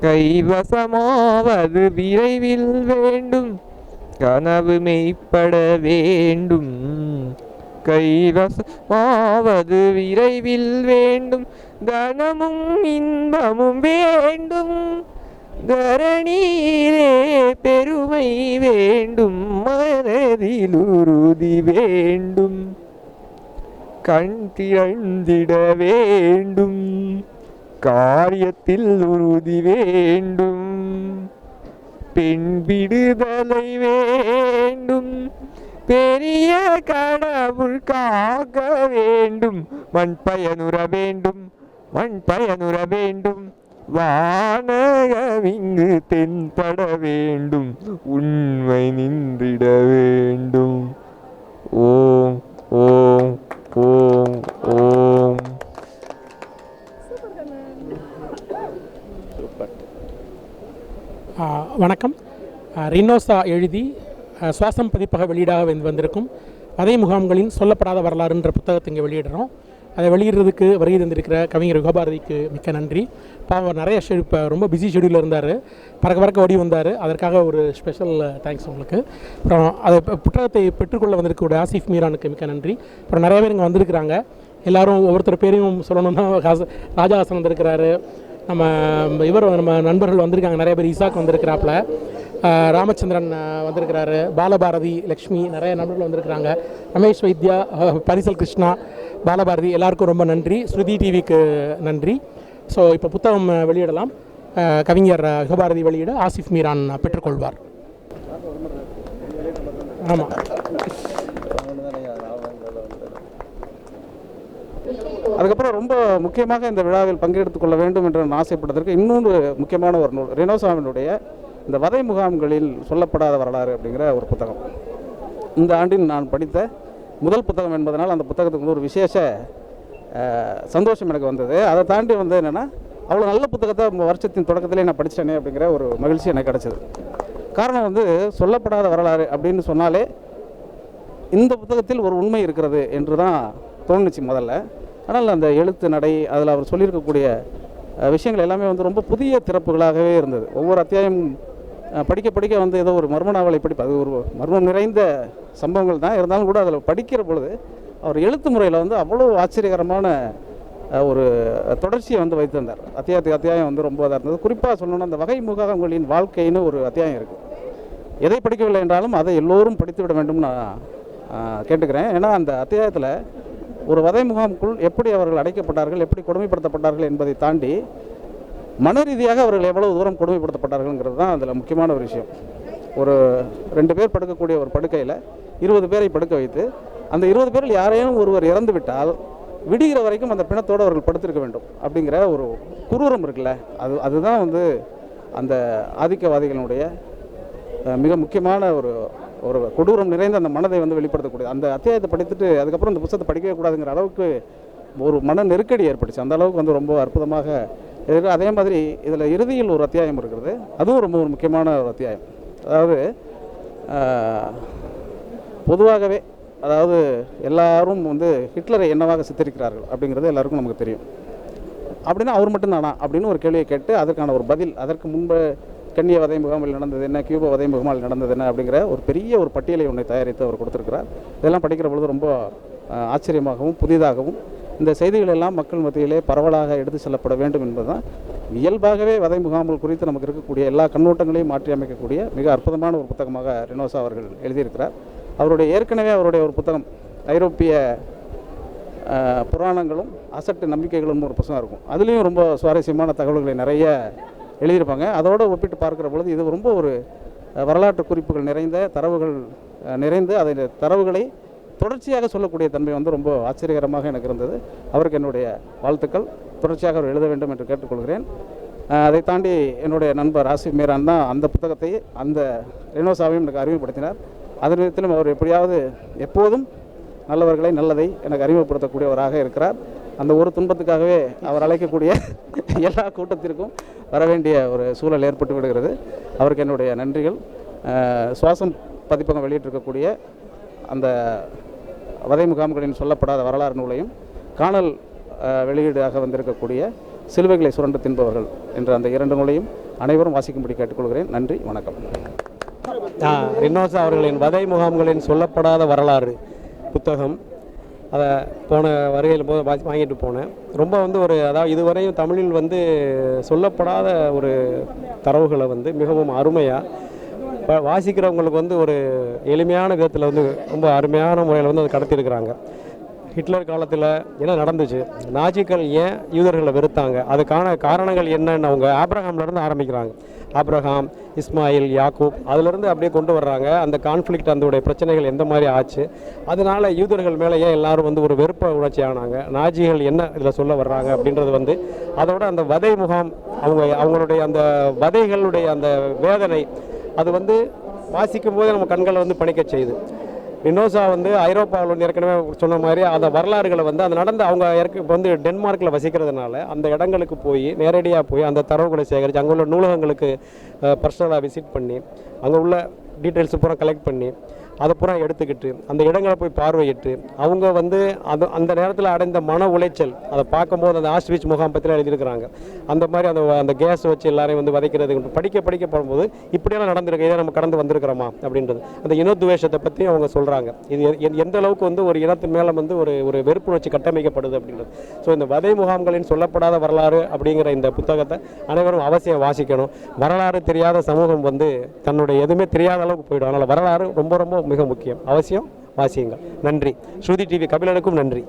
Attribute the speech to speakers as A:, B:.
A: கைவசமாவது விரைவில் வேண்டும். கனவு மெய்ப்பட வேண்டும். கைவசமாவது விரைவில் வேண்டும். தனமும் இன்பமும் வேண்டும். தரணியிலே பெருமை வேண்டும். மனதில் உறுதி வேண்டும். கண் திறந்திட வேண்டும். காரியத்தில் உறுதி வேண்டும். பெண் விடுதலை வேண்டும். பெரிய கடவுள் காக்க வேண்டும். மண் பயனுற வேண்டும். மண் பயனுற வேண்டும். வானகவிங்கு தென்பட வேண்டும். உண்மை நின்றிட வேண்டும்.
B: வணக்கம். ரினோசா எழுதி சுவாசம் பதிப்பக வெளியீடாக வந்து வந்திருக்கும். அதே முகாம்களின் சொல்லப்படாத வரலாறுன்ற புத்தகத்தை இங்கே வெளியிடுறோம். அதை வெளியிடுறதுக்கு வருகை தந்திருக்கிற கவிஞர் யுகபாரதிக்கு மிக்க நன்றி. பாவம் நிறைய இப்போ ரொம்ப பிஸி ஷெடியூலில் இருந்தார். பறக்க பறக்க ஓடி வந்தார். அதற்காக ஒரு ஸ்பெஷல் தேங்க்ஸ் உங்களுக்கு. அப்புறம் அதை புத்தகத்தை பெற்றுக்கொள்ள வந்திருக்கக்கூடிய ஆசிஃப் மீரானுக்கு மிக்க நன்றி. அப்புறம் நிறைய பேர் இங்கே வந்திருக்கிறாங்க. எல்லாரும் ஒவ்வொருத்தர் பேரையும் சொல்லணும்னா ஹாச- ராஜாஹாசன் வந்திருக்கிறாரு. நம்ம இவர் நம்ம நண்பர்கள் வந்திருக்காங்க. நிறைய பேர் இசாக் வந்திருக்கிறாப்புல. ராமச்சந்திரன் வந்திருக்கிறாரு. பாலபாரதி லக்ஷ்மி நிறைய நண்பர்கள் வந்திருக்கிறாங்க. ரமேஷ் வைத்யா பரிசல் கிருஷ்ணா பாலபாரதி எல்லாருக்கும் ரொம்ப நன்றி. ஸ்ருதி டிவிக்கு நன்றி. ஸோ இப்போ புத்தகம் வெளியிடலாம். கவிஞர் யுகபாரதி வெளியிட. ஆசிஃப் மீரான் பெற்றுக்கொள்வார். ஆமாம்
C: அதுக்கப்புறம் ரொம்ப முக்கியமாக இந்த விழாவில் பங்கெடுத்துக் கொள்ள வேண்டும் என்று நான் ஆசைப்பட்டதற்கு இன்னொன்று முக்கியமான ஒரு நூல் ரெனோசாமினுடைய இந்த வதை முகாம்களில் சொல்லப்படாத வரலாறு அப்படிங்கிற ஒரு புத்தகம். இந்த ஆண்டில் நான் படித்த முதல் புத்தகம் என்பதனால் அந்த புத்தகத்துக்கு வந்து ஒரு விசேஷ சந்தோஷம் எனக்கு வந்தது. அதை தாண்டி வந்து என்னென்னா அவ்வளோ நல்ல புத்தகத்தை வருஷத்தின் தொடக்கத்திலே நான் படித்தேனே அப்படிங்கிற ஒரு மகிழ்ச்சி எனக்கு கிடச்சிது. காரணம் வந்து சொல்லப்படாத வரலாறு அப்படின்னு சொன்னாலே இந்த புத்தகத்தில் ஒரு உண்மை இருக்கிறது என்று தான் தோணுச்சு முதல்ல. ஆனால் அந்த எழுத்து நடை அதில் அவர் சொல்லியிருக்கக்கூடிய விஷயங்கள் எல்லாமே வந்து ரொம்ப புதிய திறப்புகளாகவே இருந்தது. ஒவ்வொரு அத்தியாயம் படிக்க படிக்க வந்து ஏதோ ஒரு மர்ம நாவலை படிப்பு அது ஒரு மர்மம் நிறைந்த சம்பவங்கள் தான். இருந்தாலும் கூட அதில் படிக்கிற பொழுது அவர் எழுத்து முறையில் வந்து அவ்வளோ ஆச்சரியகரமான ஒரு தொடர்ச்சியை வந்து வைத்திருந்தார். அத்தியாயத்துக்கு அத்தியாயம் வந்து ரொம்ப இதாக இருந்தது. குறிப்பாக சொல்லணும்னா அந்த வகை முகாம்களின் வாழ்க்கைன்னு ஒரு அத்தியாயம் இருக்குது எதை படிக்கவில்லை என்றாலும் அதை எல்லோரும் படித்து விட வேண்டும் நான் கேட்டுக்கிறேன். ஏன்னா அந்த அத்தியாயத்தில் ஒரு வதை முகாமுக்குள் எப்படி அவர்கள் அடைக்கப்பட்டார்கள் எப்படி கொடுமைப்படுத்தப்பட்டார்கள் என்பதை தாண்டி மன ரீதியாக அவர்கள் எவ்வளவு தூரம் கொடுமைப்படுத்தப்பட்டார்கள்ங்கிறது தான் அதில் முக்கியமான ஒரு விஷயம். ஒரு ரெண்டு பேர் படுக்கக்கூடிய ஒரு படுக்கையில் இருபது பேரை படுக்க வைத்து அந்த இருபது பேரில் யாரையும் ஒருவர் இறந்து விட்டால் விடுகிற வரைக்கும் அந்த பிணத்தோடு அவர்கள் படுத்திருக்க வேண்டும் அப்படிங்கிற ஒரு குரூரம் இருக்குல்ல. அது அதுதான் வந்து அந்த ஆதிக்கவாதிகளுடைய மிக முக்கியமான ஒரு ஒரு கொடூரம் நிறைந்த அந்த மனதை வந்து வெளிப்படுத்தக்கூடிய அந்த அத்தியாயத்தை படித்துட்டு அதுக்கப்புறம் இந்த புத்தகத்தை படிக்கவே கூடாதுங்கிற அளவுக்கு ஒரு மன நெருக்கடி ஏற்பட்டுச்சு. அந்த அளவுக்கு வந்து ரொம்ப அற்புதமாக இருக்கு. அதே மாதிரி இதில் இறுதியில் ஒரு அத்தியாயம் இருக்கிறது. அதுவும் ரொம்ப ஒரு முக்கியமான ஒரு அத்தியாயம். அதாவது பொதுவாகவே அதாவது எல்லாரும் வந்து ஹிட்லரை என்னவாக சித்தரிக்கிறார்கள் அப்படிங்கிறது எல்லாருக்கும் நமக்கு தெரியும். அப்படின்னா அவர் மட்டும்தானா அப்படின்னு ஒரு கேள்வியை கேட்டு அதற்கான ஒரு பதில் அதற்கு முன்பு கண்ணிய வதை முகாமில் நடந்தது என்ன கியூபா வதை முகாமில் நடந்தது என்ன அப்படிங்கிற ஒரு பெரிய ஒரு பட்டியலை ஒன்றை தயாரித்து அவர் கொடுத்துருக்கிறார். இதெல்லாம் படிக்கிற பொழுது ரொம்ப ஆச்சரியமாகவும் புதிதாகவும் இந்த செய்திகள் எல்லாம் மக்கள் மத்தியிலே பரவலாக எடுத்து செல்லப்பட வேண்டும் என்பதுதான் இயல்பாகவே வதை முகாம்கள் குறித்து நமக்கு இருக்கக்கூடிய எல்லா கண்ணோட்டங்களையும் மாற்றி அமைக்கக்கூடிய மிக அற்புதமான ஒரு புத்தகமாக ரெனோசா அவர்கள் எழுதியிருக்கிறார். அவருடைய ஏற்கனவே அவருடைய ஒரு புத்தகம் ஐரோப்பிய புராணங்களும் அசட்டு நம்பிக்கைகளும் ஒரு புத்தகம் இருக்கும். அதுலேயும் ரொம்ப சுவாரஸ்யமான தகவல்களை நிறைய எழுதியிருப்பாங்க. அதோடு ஒப்பிட்டு பார்க்குற பொழுது இது ரொம்ப ஒரு வரலாற்று குறிப்புகள் நிறைந்த தரவுகள் நிறைந்து அதை தரவுகளை தொடர்ச்சியாக சொல்லக்கூடிய தன்மை வந்து ரொம்ப ஆச்சரியகரமாக எனக்கு இருந்தது. அவருக்கு என்னுடைய வாழ்த்துக்கள். தொடர்ச்சியாக அவர் எழுத வேண்டும் என்று கேட்டுக்கொள்கிறேன். அதை தாண்டி என்னுடைய நண்பர் ஆசிப் மீரான் தான் அந்த புத்தகத்தை அந்த ரெனோசாவையும் எனக்கு அறிமுகப்படுத்தினார். அதன் விதத்திலும் அவர் எப்படியாவது எப்போதும் நல்லவர்களை நல்லதை எனக்கு அறிமுகப்படுத்தக்கூடியவராக இருக்கிறார். அந்த ஒரு துன்பத்துக்காகவே அவர் அழைக்கக்கூடிய எல்லா கூட்டத்திற்கும் வர வேண்டிய ஒரு சூழல் ஏற்பட்டு விடுகிறது. அவருக்கு என்னுடைய நன்றிகள். சுவாசம் பதிப்பகம் வெளியிட்டிருக்கக்கூடிய அந்த வதை முகாம்களின் சொல்லப்படாத வரலாறு நூலையும் காணல் வெளியீடாக வந்திருக்கக்கூடிய சிலுவைகளை சுரண்டு தின்பவர்கள் என்ற அந்த இரண்டு நூலையும் அனைவரும் வாசிக்கும்படி கேட்டுக்கொள்கிறேன். நன்றி வணக்கம்.
D: ஆ, ரினோசா அவர்களின் வதை முகாம்களின் சொல்லப்படாத வரலாறு புத்தகம் அதை போன வருகையில் போது வாங்கிட்டு போனேன். ரொம்ப வந்து ஒரு அதாவது இதுவரையும் தமிழில் வந்து சொல்லப்படாத ஒரு தரவுகளை வந்து மிகவும் அருமையாக வாசிக்கிறவங்களுக்கு வந்து ஒரு எளிமையான விதத்தில் வந்து ரொம்ப அருமையான முறையில் வந்து அதை கடத்தியிருக்கிறாங்க. ஹிட்லர் காலத்தில் என்ன நடந்துச்சு? நாஜிக்கள் ஏன் யூதர்களை வெறுத்தாங்க? அதுக்கான காரணங்கள் என்னன்னு அவங்க ஆப்ரஹாம்லேருந்து ஆரம்பிக்கிறாங்க. ஆப்ரஹாம் இஸ்மாயில் யாக்கூப் அதுலேருந்து அப்படியே கொண்டு வர்றாங்க. அந்த கான்ஃப்ளிக்ட் அந்த பிரச்சனைகள் எந்த மாதிரி ஆச்சு? அதனால யூதர்கள் மேலே ஏன் எல்லாரும் வந்து ஒரு வெறுப்ப உணர்ச்சி ஆனாங்க? நாஜிகள் என்ன இதில் சொல்ல வர்றாங்க அப்படின்றது வந்து அதோட அந்த வதை முகாம் அவங்க அவங்களுடைய அந்த வதைகளுடைய அந்த வேதனை அது வந்து வாசிக்கும் போது நம்ம கண்களை வந்து பணிக்க செய்யுது. இன்னோசா வந்து ஐரோப்பாவில் வந்து ஏற்கனவே சொன்ன மாதிரி அந்த வரலாறுகளை வந்து அந்த நடந்த அவங்க இப்போ வந்து டென்மார்க்கில் வசிக்கிறதுனால அந்த இடங்களுக்கு போய் நேரடியாக போய் அந்த தரவுகளை சேகரித்து அங்கே உள்ள நூலகங்களுக்கு பர்சனலாக விசிட் பண்ணி அங்கே உள்ள டீட்டெயில்ஸ் பூரா கலெக்ட் பண்ணி அதை பூரா எடுத்துக்கிட்டு அந்த இடங்களை போய் பார்வையிட்டு அவங்க வந்து அது அந்த நேரத்தில் அடைந்த மன உளைச்சல் அதை பார்க்கும்போது அந்த ஆஸ்ட்ரிச் முகாம் பற்றிலாம் எழுதியிருக்கிறாங்க. அந்த மாதிரி அந்த அந்த கேஸ் வச்சு எல்லாரையும் வந்து வதைக்கிறது படிக்க படிக்க போகும்போது இப்படியெல்லாம் நடந்திருக்கு இதை நம்ம கடந்து வந்திருக்கிறோமா அப்படின்றது. அந்த இனத்துவேஷத்தை பற்றி அவங்க சொல்கிறாங்க இது எ- எந்த அளவுக்கு வந்து ஒரு இனத்து மேலே வந்து ஒரு ஒரு வெறுப்புணர்ச்சி கட்டமைக்கப்படுது அப்படின்றது. ஸோ இந்த வதை முகாம்களின் சொல்லப்படாத வரலாறு அப்படிங்கிற இந்த புத்தகத்தை அனைவரும் அவசியம் வாசிக்கணும். வரலாறு தெரியாத சமூகம் வந்து தன்னுடைய எதுவுமே தெரியாத அளவுக்கு போயிடும். அதனால் வரலாறு ரொம்ப ரொம்ப மிக முக்கியம். அவசியம் வாசியுங்கள். நன்றி. ஸ்ருதி டிவி கபிலனுக்கும் நன்றி.